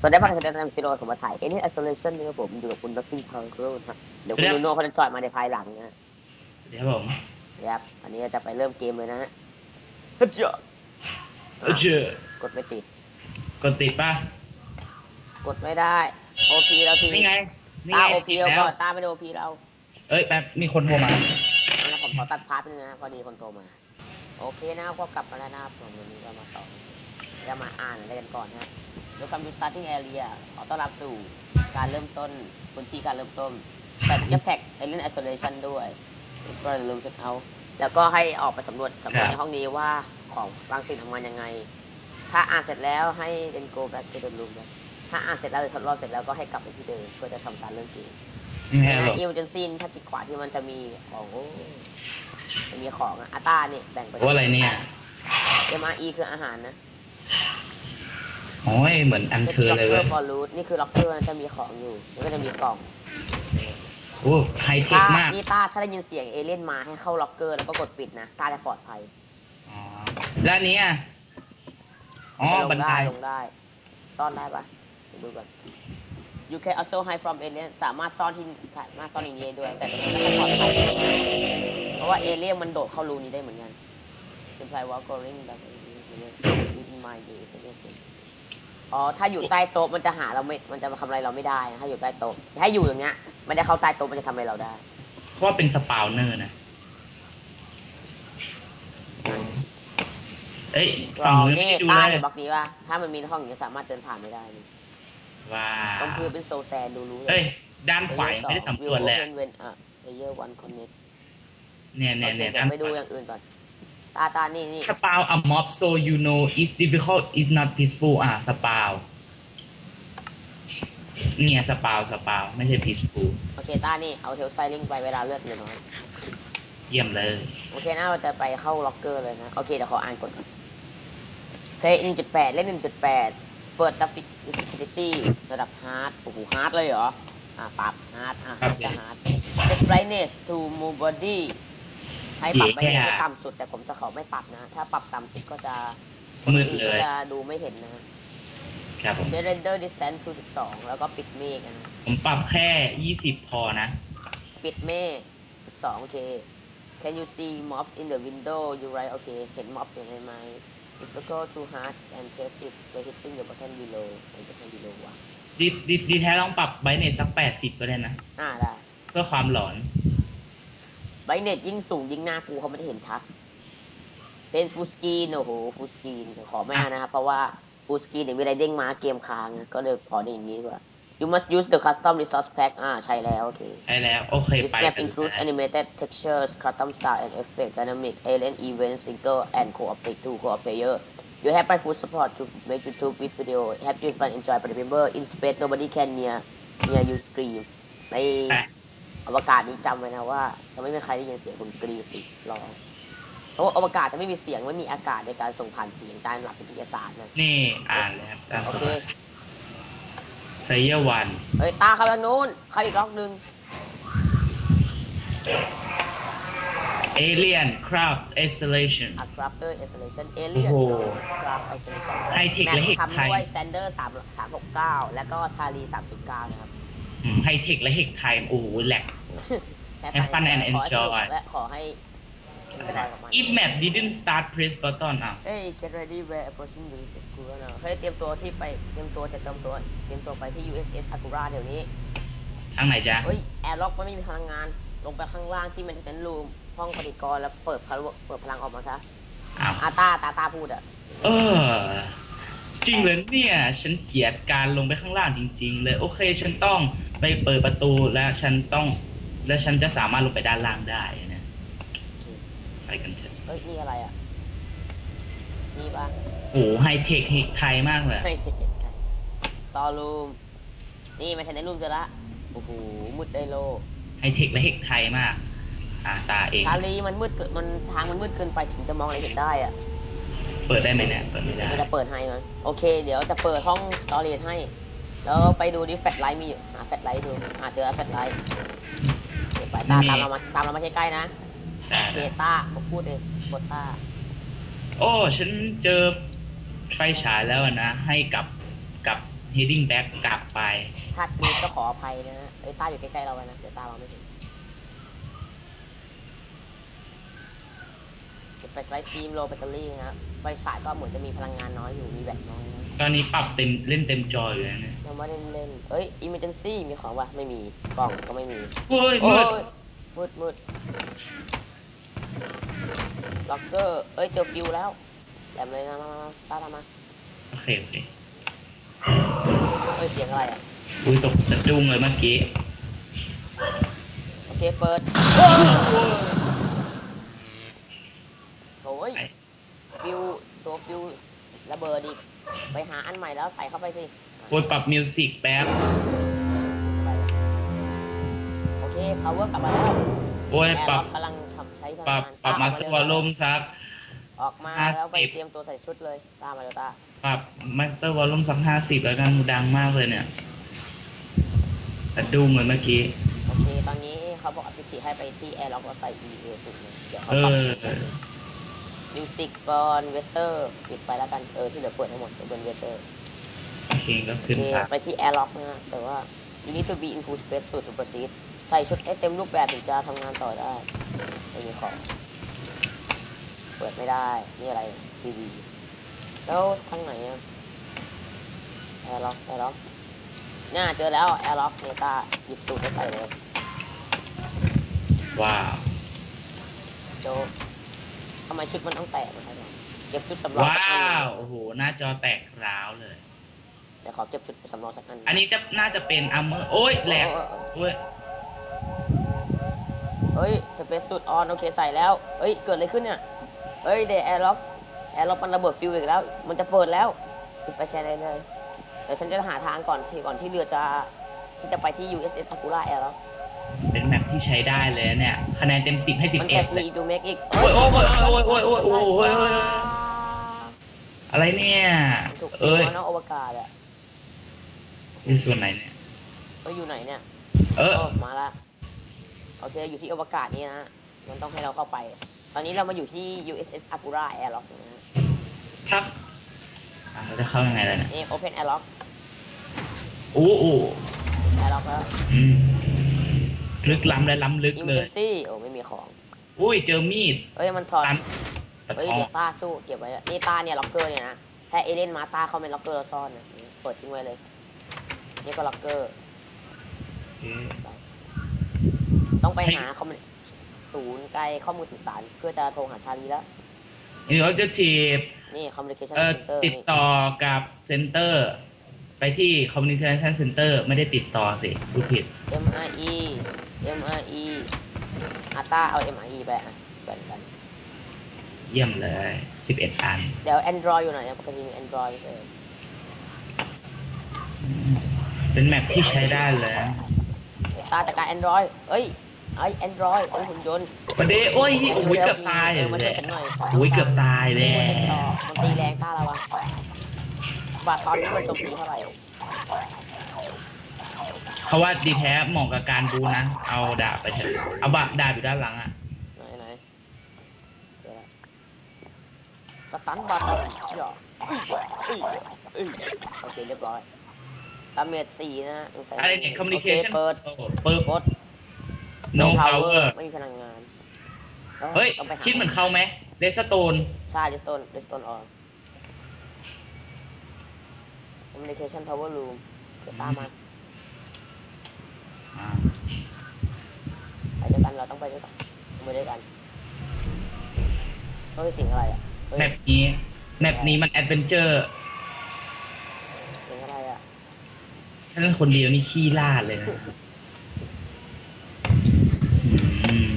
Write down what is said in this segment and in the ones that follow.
สวัสดีครับท่านผู้ชมที่เราสมมาถ่ายเอ็นนี่ isolation นะครับผมอยู่กับคุณดักซิ่งทางโรดครับเดี๋ยวคุณครับโนโน่เขาจะจอยมาในภายหลังนะเดี๋ยวผมครับอันนี้จะไปเริ่มเกมเลยนะฮะเฮ้ยเจ้าเออเจอกดไม่ติด กดติดป่ะ กดไม่ได้โอพีเราทีนี่ไงนี่ตาไงโอพีติดเราแล้วก็ตาไม่ได้โอพีเรา เอ้ยแป๊บมีคนโทรมาแล้วผมขอตัดพาร์ทนึงนะพอดีคนโทรมา โอเคนะครับก็กลับมาแล้วนะครับผมวันนี้ก็มาต่อ จะมาอ่านอะไรกันก่อนนะดูคำดู starting area ขอต้อนรับสู่การเริ่มต้นพื้นที่การเริ่มต้นแต่จะแพ็กไอเล่น isolation ด้วย explore the room check out แล้วก็ให้ออกไปสำรวจสำรวจครับในห้องนี้ว่าของบางสิ่งทำงานยังไง ถ้าอ่านเสร็จแล้วให้เดนโก back to the room นะถ้าอ่านเสร็จแล้วหรือทดลองเสร็จแล้วก็ให้กลับไปที่เดิมเพื่อจะทำการเริ่มเกมนี่ไงนะหรออีเวนต์ซีนถ้าจิกขวาที่มันจะมีของโอ้จะมีของอะอาตาเนี่ยแบ่งไปว่าอะไรเนี่ยเอ็มอาร์อีคืออาหารนะ โอ้ยเหมือนอันเคอล็อกเลยเกอเว้ยร์ฟอร์รูทนี่คือล็อกเกอร์จะมีของอยู่แล้วก็จะมีกล่องโอ้ไฮเทคถ้ามาก นี่ต้าถ้าได้ยินเสียงเอเลี่ยนมาให้เข้าล็อกเกอร์แล้วก็กดปิดนะต้าจะปลอดภัยอ๋อแล้วอันเนี้อะอ๋อจะลบันงไดได้ลงได้ซ่อนได้ปะเดี๋ยวดูก่อน you can also hide from alien สามารถซ่อนที่สามารถซ่อนอย่างนี้ได้ด้วย แต่ตรงนี้ก็ปลอดภัยเพราะว่าเอเลี่ยนมันโดดเข้ารูนี้ได้เหมือนกัน imply while going back in my day อ๋อ ถ้าอยู่ใต้โต๊ะมันจะหาเราไม่ มันจะมาทำอะไรเราไม่ได้นะถ้าอยู่ใต้โต๊ะถ้าอยู่อย่างเงี้ย มันจะเข้าใต้โต๊ะมันจะทำอะไรเราได้ เพราะว่าเป็นสปาวเนอร์นะ เอ้ยฝั่เรางนู้นนี่ไม่ดูต้าเลเห็ยนบล็อกนี้ว่า ถ้ามันมีห้องอย่างเงี้ยสามารถเดินผ่านไม่ได้นี่ว้าต้องคือเป็นโซแซนดูรู้เลเอ้ย ยด้านขวายังไม่ได้สำรวจเลยอะเว้นอะเลเยอร์วันคอนเนคเนี่ยโอเนี่ยเคเนี่ยเดี๋ยด้านวไปดูอย่างอื่นก่อน ตาตานี่นี่สปาว a mob so you know it's difficult is not peaceful อะสปาวเนี่ยสปาวสปาวไม่ใช่ peaceful โอเคตานี่เอาเทลไซลิงไปเวลาเลือดเหลือน้อยเยี่ยมเลย โอเคนะเราจะไปเข้าล็อกเกอร์เลยนะ โอเคเดี๋ยวขออ่านกฎก่อนเพลย์หนึ่งจุดแปดเล่นหนึ่งจุดแปดเปิดดับฟิซิตี้ระดับฮาร์ดโอ้โหฮาร์ดเลยเหรอ อ่าปรับฮาร์ดอ่าครับจะฮาร์ด The brightness to move body ให้ปรับไปเย่ให้ต่ำสุด แต่ผมจะขอไม่ปรับนะ ถ้าปรับต่ำสุดก็จะมืดเลยก็จะดูไม่เห็นนะครับผมเซ render distance to 12 แล้วก็ปิดเมฆนะผมปรับแค่ 20 พอนะ ปิดเมฆ 12โอเค Can you see mob in the window you right โอเคเห็น mob อยู่ไหม If you go to hard and test it by hitting the button below ไอ้ button below วะดีดีดีแท้ลองปรับไบเนตสัก 80 ก็ได้นะ อ่าได้ เพื่อความหลอน ไบเน็ตยิ่งสูงยิ่งหน้ากูเขาไม่ได้เห็นชัด เป็นฟูสกรีนโอ้โหฟูสกรีนขอไม่เอานะครับ เพราะว่าฟูสกรีนเนี่ยมีอะไรเด้งมาเกมค้างนะก็เลยขอได้อย่างนี้ดีกว่า You must use the custom resource pack อ่าใช่แล้วโอเค ใช่แล้วโอเค This ไป map กัน includes นะ animated textures, custom style and effect, dynamic, alien events, single and co-op play to co-op player. You have my full support to make YouTube with video. Have you fun enjoy but remember in space nobody can near near you scream. ใน ไป อวกาศนี้จำไว้นะว่าจะไม่มีใครได้ยินเสียงคุณกรีดติร้องเพราะว่าอวกาศจะไม่มีเสียงไม่มีอากาศในการส่งผ่านเสียงการหลักวิทยาศาสตร์นะนี่อ่านแล้วตามโอสเคบายเพลเยอร์วันเฮ้ยตาเข้าทางนู้นเข้าอีกล็อกหนึ่งเอเลียนคราฟเอสเลชันอัคราฟเตอร์เอสเลชันเอเลียนโอ้โหคราฟเอสเลชันไฮเทคและเฮกทำไทยด้วยแซนเดอร์สามสามหกเก้าแล้วก็ชาลีสามจุดเก้านะครับ ไฮเทคและเฮกไทม์โอ้โหแหลก Have fun and ขอให้สนุก enjoy และขอให้ enjoy กับมัน if map didn't start press button อะเฮ้ย get ready we're approaching the Sakura now เฮ้ยเตรียมตัวที่ไปเตรียมตัวจะเตรียมตัวเตรียมตัวไปที่ USS Akura เดี๋ยวนี้ ทางไหนจ๊ะ เฮ้ย แอร์ล็อกมันไม่มีพลังงาน ลงไปข้างล่างที่มันเป็นรูมห้องปฏิกรณ์แล้วเปิดพลังเปิดพลังออกมาซะอ้าวอาตาตาตาพูดอะ เออ จริงเลยเนี่ย ฉันเกลียดการลงไปข้างล่างจริง ๆ เลย โอเค ฉันต้อง ไปเปิดประตูและฉันต้อง และฉันจะสามารถลงไปด้านล่างได้นะไปกันเถอะเฮ้ยนี่อะไรอะนี่ปะโอ้ไฮเทคเฮกไทยมากเลยเฮ้ยสตอรูมนี่มาแทนในรูมเจอละโอ้โหมืดได้โลไฮเทคและเฮกไทยมากอ่าตาเองชาลีมันมืดเกินมันทางมันมืดเกินไปถึงจะมองอะไรเห็นได้อะเปิดได้ไหมเนี่ยเปิดไม่ได้มันจะเปิดให้มั้งโอเค เดี๋ยวจะเปิดห้องสตอรี่ให้ แล้วไปดูดิแฟลชไลท์มีอยู่หาแฟลชไลท์ดูหาเจอแฟลชไลท์เดี๋ยวไปตามตามเรามาตามเรามาใกล้ๆนะได้เบต้าผมพูดเองโบต้าโอ้ฉันเจอไฟฉายแล้วนะ ให้กับกับ heading back กลับไป ถ้ามีก็ขออภัยนะฮะเอ้ยต้าอยู่ใกล้ๆเราไว้นะเดี๋ยวต้าเราไม่ถึงเก็บไฟสไลด์สตีมโลแบตเตอรี่นะครับไฟฉายก็เหมือนจะมีพลังงานน้อยอยู่มีแบตน้อยนะ ตอนนี้ปรับเต็มเล่นเต็มจออยู่แล้วเนี่ย ยังไม่ได้เล่นเอ้ยอิมเมอร์เจนซี่มีของวะไม่มีกล่องก็ไม่มีโอ้ยโอ้มืดยมืดมืดล็อกเกอร์เอ้ยเจอฟิวแล้วแหลมเลยนะมามามาต้าทำมาโอเคโอเคเอ้ยเสียงอะไรอะอุ้ยตกสะดุ้งเลยเมื่อกี้โอเคเปิดโอ้ยไปฟิวตัวฟิวระเบิดอีก ไปหาอันใหม่แล้วใส่เข้าไปสิโอ้ยปรับมิวสิกแป๊บ โอเค power กลับมาแล้วโอ้ยแอร์ปรัล็บอกกำลังทำใช้พปลัรังบงานปรับตมาสเร็เตอร์วอลลุ่มสัก ออกมาห้าแล้วไปสิบเตรียมตัวใส่ชุดเลยตามมาเร็วตาปรับมาสเตอร์วอลลุ่มสักห้าสิบแล้วกันดังมากเลยเนี่ยสะดุ้งเลยเมื่อกี้ โอเค ตอนนี้เขาบอกอภิสิทธิ์ให้ไปที่แอร์ล็อกแล้วใส่ E A สุดเลยเดี๋ยวเขาเอปรับอ มิวสิกบอลเวเตอร์ปิดไปแล้วกันเออที่เหลือเปิดให้หมดเป็นเวเตอร์โอเคก็โอขึ้นเคตามไปที่แอร์ล็อกนะฮะแต่ว่า you need to be in full space suit to proceed ใส่ชุดให้เต็มรูปแบบถึงจะทำงานต่อได้ไม่มีของ เปิดไม่ได้นี่อะไรทีวีแล้วทางไหนอะแอร์ล็อกแอร์ล็อกเนี่ยเจอแล้วแอร์ล็อกเนต้าหยิบสูตรไปใส่เลยว้าวโจ ทำไมชุดมันต้องแตกนะครับเก็บชุดสำรองว้าสักอันหนึ่งวโอ้โหหน้าจอแตกร้าวเลย เดี๋ยวขอเก็บชุดสำรองสักอันหงอันนี้จะน่าจะเป็นอัมเมอร์โอ้ยแหลกโอ้ยเฮ้ยสเปซสูตออนโอเคใส่แล้วเฮ้ยเกิดอะไรขึ้นเนี่ยเฮ้ยเดแอร์ล็อกแอร์ล็อกมันระเบิดฟิวอีกแล้ว มันจะเปิดแล้วปิดไปแค่นั้นเลยเดี๋ยวฉันจะหาทางก่อนที่ก่อนที่เรือจะที่จะไปที่ USS Akura Air แล้ว เป็นแมปที่ใช้ได้เลยเนี่ยคะแนนเต็มสิบให้สิบมันเอ็แค่ดเลยมีดูเมกอีกโอ้ยโอ้ยโอ้ยโอ้ยโอ้ยโอ้ยโอ้ยโอ้ยโอ้ยอะไรเนี่ยมันถูกเอ้ยทิ้งไว้นอกอวกาศอะนี่ส่วนไหนเนี่ย เอ้ยอยู่ไหนเนี่ยเออ โอ้มาละโอเคอยู่ที่อวกาศนี่นะฮะมันต้องให้เราเข้าไป ตอนนี้เรามาอยู่ที่ USS Akura Air Lock นะฮะครับอะเราจะเข้ายังไงล่ะเนี่ยนี่ Open Air Lock โอ้โอ้ Air Lock แล้ว อืม ลึกล้ำและล้ำลึกเลย Emergency โอ้ไม่มีของอุ้ยเจอมีดเฮ้ยมันถอดตันตะเฮ้ยทอเดี๋ยวต้าสู้เก็บไว้อะนี่ต้าเนี่ยล็อกเกอร์เนี่ยนะถ้าเอเดนมาต้าเข้าเป็นล็อกเกอร์แล้วซ่อนนะเปิดทิ้งไว้เลยนี่ก็ล็อกเกอร์ต้องไปหาคอมมิศูนย์ไกลข้อมูลสื่อสารเพื่อจะโทรหาชาลีแล้วนี่เราจะจีบนี่ communication เอ่อ center ติดต่อกับเซ็นเตอร์ ไปที่ communication center ไม่ได้ติดต่อสิพูดผิดนี่ MRE MRE อาต้าเอา MRE ไปอะแบ่งกันเยี่ยมเลย11อัน เดี๋ยว Android อยู่ไหนอะปกติมี Android เลยเป็นแมปที่ใช้ได้เลยตาจากการ Android เอ้ยไอ้ Android ไอ้หุ่นยนต์ประเดี๋ยวโอ้ยโอ้ยเกือบตายเอเลอยมาช่วยฉันหน่อยโอ้ยเกือบตายเลยมันตีแรงต้าเราอะบาทตอนนี้มันโจมตีเท่าไหร่ เพราะว่าดีแท้เหมาะกับการบูนะ เอาดาบไปเถอะ เอาบะดาบอยู่ด้านหลังอะ ไหนไหนเดี๋ยวนะสตันบัตรหยอกเอ้ยโอเคเรียบร้อยดาเมจสี่นะสงสัยอะไรเนี่ย communication โอเคเปิดเปิด กด no power ไม่มีพลังงานเฮ้ย ต้องไปาคิดเหมือนเขาไหมเดสโตน ใช่ redstone redstone on communication power room เดี๋ยวตามมาไปด้วยกัน เราต้องไปด้วยกันไปด้วยกันเฮ้ยสิ่งอะไรอะเฮ้ยแมปนี้แมปนี้มันแอดเวนเจอร์สิ่งอะไรอะถ้าเล่นคนเดียวนี่ขี้ลาดเลยนะอืม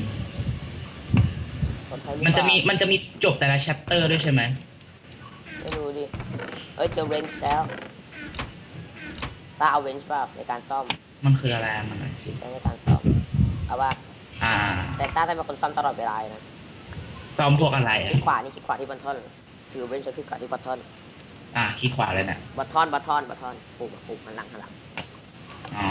คนไทยหรือมันจะมีเปล่ามันจะมีจบแต่ละ chapter ด้วยใช่ไหมไม่รู้ดิเอ้ยเจอเรนจ์แล้วตาเอาเรนจ์เปล่าในการซ่อมมันคืออะไรมันหน่อยสิ ใช้ในการซ่อมเอาว่าอ่าแต่ต้าต้องเป็นคนซ่อมตลอดเวลาเลยนะซ้อมพวกอะไรคอะลิกขวานี่คลิกขวาที่บัตทอนถือเรนจ์จะคลิกขวาที่บัตทอนอ่าคลิกขวาเลยน่ะบัตทอนบัตทอนบัตทอนปุ่มปุ่มหันหลังหันหลังอ๋อ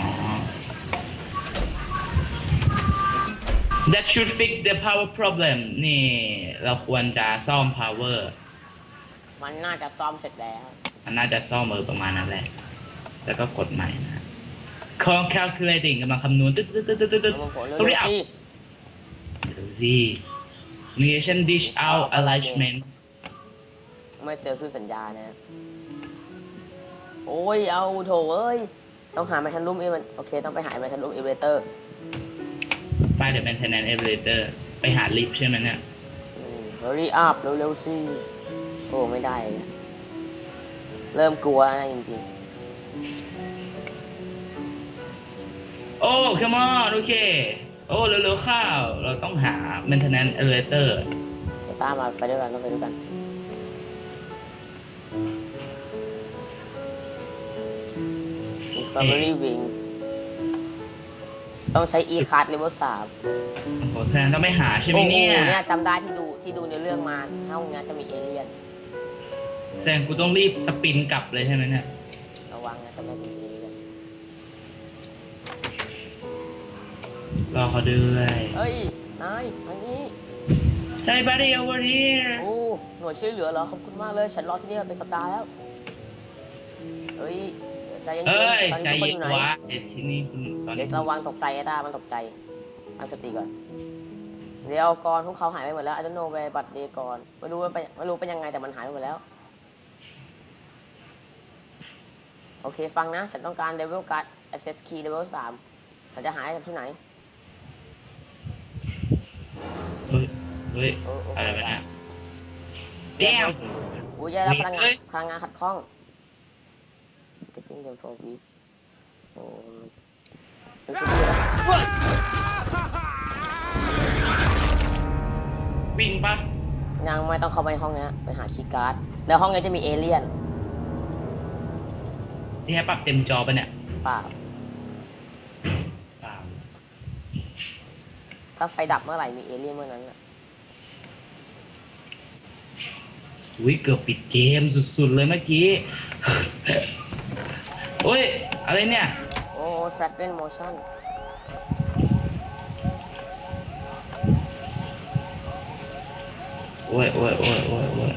That should fix the power problem นี่เราควรจะซ่อม power มันน่าจะซ่อมเสร็จแล้ว มันน่าจะซ่อมเออประมาณนั้นแหละ แล้วก็กดใหม่นะฮะ calculating กำลังคำนวณตึ๊ดตึ๊ดตึ๊ดตึ๊ดตึ๊ดตึ๊ดเอามาผลเร็วต้องรีบๆ เอาสิดูสิ nation dish out alignment ไม่เจอขึ้นสัญญานะ โอ้ย เอาโถเอ้ย ต้องหาแมทรูมเอมันโอเค ต้องไปหาแมทรูมเอเวเตอร์ป้าย the maintenance elevator ไปหาลิฟต์ใช่ไหมเนี่ยเฮอรี่อัพเร็วๆสิ โอ้ ไม่ได้เริ่มกลัวนะจริงโอ้ come on โอเค โอ้เร็วๆเข้าวเราต้องหา maintenance elevator ๆเดี๋ยวตามมาไปด้วยกันต้องไปด้วยกันมีสตรอเบอรี่วิงต้องใช้ e card level สามโอ้โหแซนต้องไม่หาใช่ไหมโอ้โหเนี่ยเนี่ยจำได้ที่ดูที่ดูในเรื่องมาห้องเนี้ยจะมีเอเลี่ยน แซนกูต้องรีบสปินกลับเลยใช่ไหมเนี่ย ระวังนะจะไม่มีเอเลี่ยน รอเขาด้วยเอ้ย นายอันนี้ Hey buddy over here โอ้หน่วยช่วยเหลือเหรอ ขอบคุณมากเลย ฉันรอที่นี่มาเป็นสัปดาห์แล้วเฮ้ย ใจเย็นๆเอ้ยตอนใจนี้ทุกคนอยู่ไหนเย็นวะเอ็ดที่นี่คุณตอนเด็นี้กระวังตกใจไอ้ด้ามันตกใจตั้งสติก่อน เดี๋ยวก่อนพวกเขาหายไปหมดแล้ว I don't know where but they ก่อนไม่รู้ว่าไปไม่รู้เป็นยังไงแต่มันหายไปหมดแล้ว โอเคฟังนะ ฉันต้องการ level card access key level สามฉันจะหายจากที่ไหน ฮ้ยเฮ้ย โอ้โอ้อะไรวะเนี่ยแก้ว อู้ยได้รับพลังงาเฮ้นย พลังงานขัดข้อง getting them for week โอ้เป็นสิ่งที่วิ่งปะยังไม่ต้องเข้าไปในห้องเนี้ยไปหาคีย์การ์ดแล้วห้องนี้จะมีเอเลี่ยนนี่ให้ปรับเต็มจอปะเนี่ยเปล่าเปล่าถ้าไฟดับเมื่อไหร่มีเอเลี่ยนเมื่อนั้นน่ะ อุ้ยเกือบปิดเกมสุดๆเลยเมื่อกี้โอ้ย อะไรเนี่ย โอ้ travel motion โอ้ยโอ้ยโอ้ยโอ้ยโอ้ย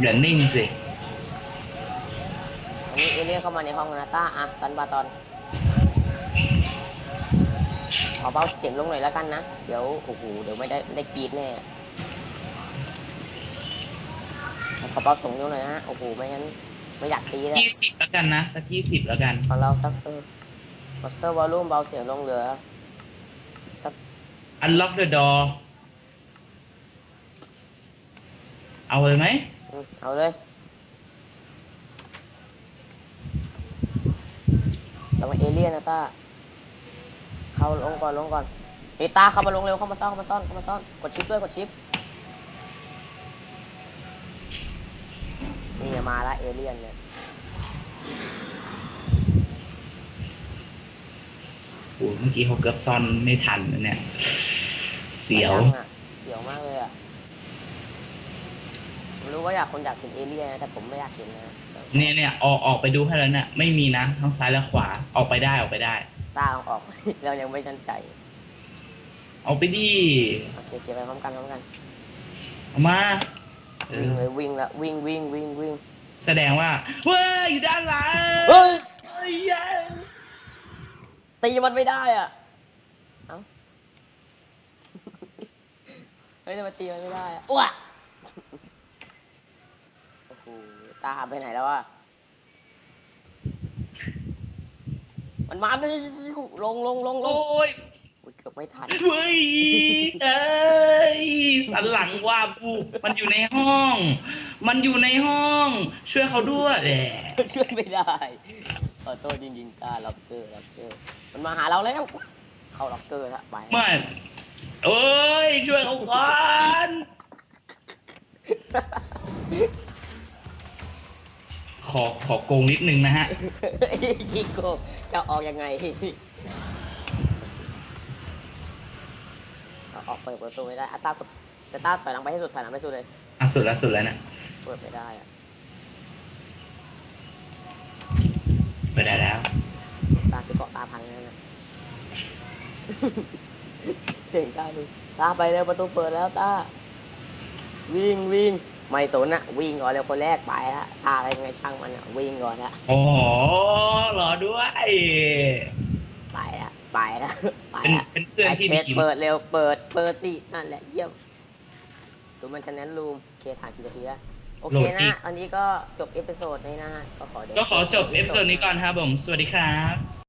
อย่านิ่งสิ อันนี้เอเลี่ยนเข้ามาในห้องนะต้าอะซันบาตอน ขอเบาเสียงลงหน่อยแล้วกันนะ เดี๋ยวโอ้โหเดี๋ยวไม่ได้ได้กรีดแน่ขอเบาส่งลงหน่อยนะฮะโอ้โหไม่งั้นไม่อยากตีเลยยี่สิบแล้วกันนะสักยี่สิบแล้วกันของเราสักเออ master volume เบาเสียงลงเหลือ unlock the door เอาเลยไหมอืมเอาเลยเรามาเอเลี่ยนนะต้า เข้าลงก่อนลงก่อนเฮ้ยตาเข้ามาลงเร็วเข้ามาซ่อนเข้ามาซ่อนเข้ามาซ่อนกดชิปด้วยกดชิปนี่ไงมาละเอเลี่ยนเนี่ยโอ้เมื่อกี้เขาเกือบซ่อนไม่ทันนะเนี่ย เสียว ไปงอะเสียวมากเลยอะผมรู้ว่าอยากคนอยากเห็นเอเลี่ยนนะแต่ผมไม่อยากเห็นนะเนี่ยเนี่ยออกออกไปดูให้แล้วเนี่ยไม่มีนะทั้งซ้ายและขวาออกไปได้ออกไปได้ ตาเอาออก เรายังไม่มั่นใจออกไปดิโอเคเก็บไปพร้อมกันพร้อมกัน เอามาเอวิ่งอเลยวิ่งละวิ่งวิ่งวิ่งวิ่งแสดงว่าเว้ยอยู่ด้านหลังเฮ้ยเฮ้ยเย้ตีมันไม่ได้อะ เอ้า เฮ้ยทำไมตีมันไม่ได้อะอ้วกโอ้โหตาหายไปไหนแล้วอะ มันมาดิลงลงลงลโอ้งยโอ้ยเกือบไม่ทันเฮ้ยเอ้ยสันหลังว่ากูมันอยู่ในห้อง มันอยู่ในห้อง ช่วยเขาด้วยแหละช่วยไม่ได้ขอโทษจริงๆตาล็อกเกอร์ล็อกเกอร์มันมาหาเราแล้ว เข้าล็อกเกอร์ละไปไม่เอ้ยช่วยเขาก่อน ขอขอโกงนิดนึงนะฮะกิโกจะออกยังไงเอาออกเปิดประตูไม่ได้อะตากดแต่ต้าถอยหลังไปให้สุดถอยหลังไปสุดเลยอะสุดแล้วสุดแล้วเนี่ยเปิดไม่ได้อะไปได้แล้วตาคือเกาะตาพังนั่นนะเสียงตาดูตาไปแล้วประตูเปิดแล้วตาวิ่งวิ่ง ไม่สนอะวิ่งก่อนเลยคนแรกไปละพาไปไงช่างมันอะวิ่งก่อนละโอ้โหรอด้วย ไปละไปละไปเป็นละเป็นเพื่อนไอที่เชดีดเปิดเร็วเปิดเปิดสินั่นแหละเยี่ยมดูมันชนั้นรูมโอเคถ่ายกี่นาทีแล้วโอเคนะอันนี้ก็จบเอพิโซดนี้นะฮะก็ขอเดี๋ยว ก็ขอจบเอพิโซดนี้ก่อนครับผม สวัสดีครับ